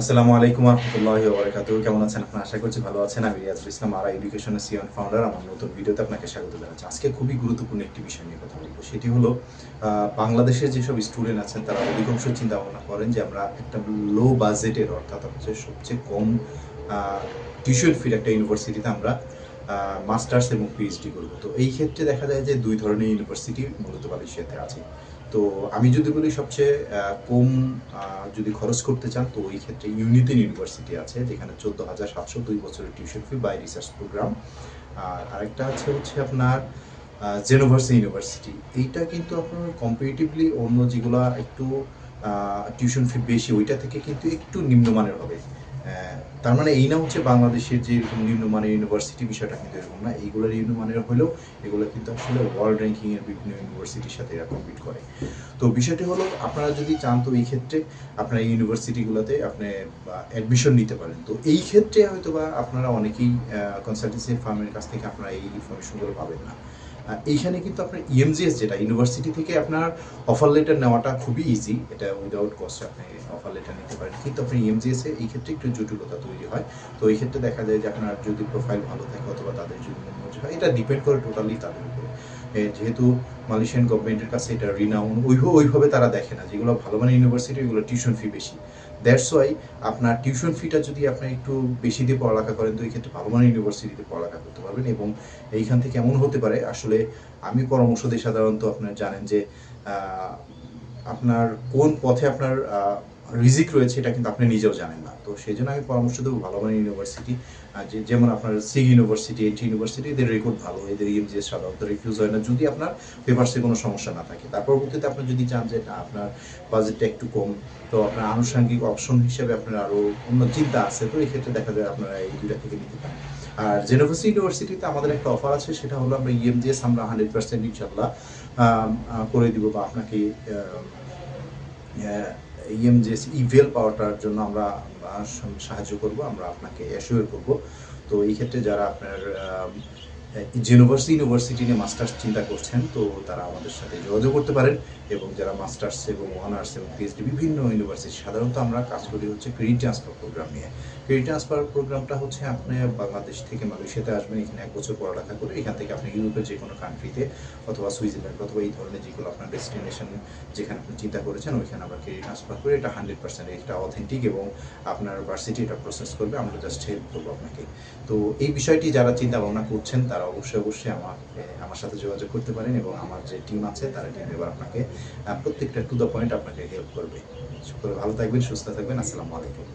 আসসালামু আলাইকুম রহমতুল্লাহ বারকাত কেমন আছেন আপনারা? আশা করছি ভালো আছেন। আমি রিয়াজুল ইসলাম, আরা এডুকেশনের সিওন ফাউন্ডার আমার নতুন ভিডিওতে আপনাকে স্বাগত জানাচ্ছি। আজকে খুবই গুরুত্বপূর্ণ একটি বিষয় নিয়ে কথা বলব। সেটি হলো বাংলাদেশের যেসব স্টুডেন্ট আছেন, তারা অধিকাংশ চিন্তা ভাবনা করেন যে আমরা একটা লো বাজেটের অর্থাৎ হচ্ছে সবচেয়ে কম টিউশন ফির একটা ইউনিভার্সিটিতে আমরা মাস্টার্স এবং পিএইচডি করব। তো এই ক্ষেত্রে দেখা যায় যে দুই ধরনের ইউনিভার্সিটি মূলত মালয়েশিয়াতে আছে। তো আমি যদি বলি সবচেয়ে কম যদি খরচ করতে চান, তো ওই ক্ষেত্রে ইউনিতেন ইউনিভার্সিটি আছে, যেখানে চোদ্দ হাজার সাতশো দুই বছরের tuition fee by research program আর আরেকটা আছে হচ্ছে আপনার জেনোভার্সি ইউনিভার্সিটি এইটা কিন্তু আপনার কম্পারেটিভলি অন্য যেগুলা একটু টিউশন ফি বেশি, ওইটা থেকে কিন্তু একটু নিম্নমানের হবে। তার মানে এই না হচ্ছে বাংলাদেশের যে এরকম নিম্নমানের ইউনিভার্সিটি বিষয়টা কিন্তু এরকম না। এইগুলোর নিম্নমানের হলেও এগুলো কিন্তু আসলে ওয়ার্ল্ড র্যাঙ্কিং এর বিভিন্ন ইউনিভার্সিটির সাথে এরা কম্পিট করে। তো বিষয়টি হলো, আপনারা যদি চান তো এই ক্ষেত্রে আপনার এই ইউনিভার্সিটিগুলোতে আপনি অ্যাডমিশন নিতে পারেন। তো এই ক্ষেত্রে হয়তো বা আপনারা অনেকেই কনসালটেন্সি ফার্মের কাছ থেকে আপনারা এই ইনফরমেশনগুলো পাবেন না। এইখানে কিন্তু আপনার ইএমজিএস যেটা ইউনিভার্সিটি থেকে আপনার অফার লেটার নেওয়াটা খুবই ইজি এটা উইদাউট কস্ট আপনি অফার লেটার নিতে পারেন। কিন্তু আপনি ইএমজিএস এ এই ক্ষেত্রে একটু জটিলতা তৈরি হয়। তো এই ক্ষেত্রে দেখা যায় যে আপনার যদি প্রোফাইল ভালো থাকে অথবা তাদের যদি মনোযোগ হয়, এটা ডিপেন্ড করে টোটালি তাদের উপরে। যেহেতু মালয়েশিয়ান গভর্নমেন্টের কাছে এটা রিনাউন ওই ওইভাবে তারা দেখে না। যেগুলো ভালো মানের ইউনিভার্সিটি ওইগুলো টিউশন ফি বেশি। দ্যাটস ওয়াই আপনার টিউশন ফিটা যদি আপনি একটু বেশি দিয়ে পড়ালেখা করেন, তো এই ক্ষেত্রে ভালো মানের ইউনিভার্সিটিতে পড়ালেখা করতে পারবেন এবং এইখান থেকে এমন হতে পারে, আসলে আমি পরামর্শ দিই সাধারণত আপনারা জানেন যে আপনার কোন পথে আপনার রিজিক রয়েছে, এটা কিন্তু আপনি নিজেও জানেন না। তো সেই জন্য আমি পরামর্শ দেবো ভালো মানের ইউনিভার্সিটি যেমন আপনার সিগ ইউনিভার্সিটি এটি ইউনিভার্সিটি, এদের রেকর্ড ভালো, এদের ইএমজিএস সাধারণত রিফিউজ হয় না, যদি আপনার পেপারসে কোনো সমস্যা না থাকে। তার পরবর্তীতে আপনি যদি চান যে, না, আপনার বাজেটটা একটু কম, তো আপনার আনুষঙ্গিক অপশন হিসেবে আপনার আরও অন্য চিন্তা আছে, তো এই ক্ষেত্রে দেখা যায় আপনারা এই দুইটা থেকে নিতে পারেন। আর জেনোভার্সি ইউনিভার্সিটিতে আমাদের একটা অফার আছে, সেটা হলো আমরা ইএমজিএস আমরা হান্ড্রেড পার্সেন্ট ইনশাল্লাহ করে দিব বা আপনাকে ইএমজিএস ইভেল পাওয়াটার জন্য আমরা সাহায্য করব, আমরা আপনাকে অ্যাসিওর করব। তো এই ক্ষেত্রে যারা আপনার জেনোভার্সি ইউনিভার্সিটি নিয়ে মাস্টার্স চিন্তা করছেন, তো তারা আমাদের সাথে যোগাযোগ করতে পারেন এবং যারা মাস্টার্স এবং অনার্স এবং পিএইচডি বিভিন্ন ইউনিভার্সিটি সাধারণত আমরা কাজ করি হচ্ছে ক্রেডিট ট্রান্সফার প্রোগ্রাম নিয়ে। ক্রেডিট ট্রান্সফার প্রোগ্রামটা হচ্ছে আপনি বাংলাদেশ থেকে মালয়েশিয়াতে আসবেন, এখানে এক বছর পড়ালেখা করে এখান থেকে আপনি ইউরোপের যে কোনো কান্ট্রিতে অথবা সুইজারল্যান্ড অথবা এই ধরনের যেগুলো আপনার ডেস্টিনেশন যেখানে আপনি চিন্তা করেছেন, ওইখানে আমরা ক্রেডিট ট্রান্সফার করে এটা হান্ড্রেড পার্সেন্ট এটা অথেন্টিক এবং আপনার ভার্সিটি এটা প্রসেস করবে, আমরা জাস্ট হেল্প করব আপনাকে। তো এই বিষয়টি যারা চিন্তা ভাবনা করছেন, তারা অবশ্যই অবশ্যই আমার আমার সাথে যোগাযোগ করতে পারেন এবং আমার যে টিম আছে, তারা টিম এবার আপনাকে প্রত্যেকটা টু দ্য পয়েন্ট আপনাকে হেল্প করবে। সকলে ভালো থাকবেন, সুস্থ থাকবেন। আসসালামু আলাইকুম।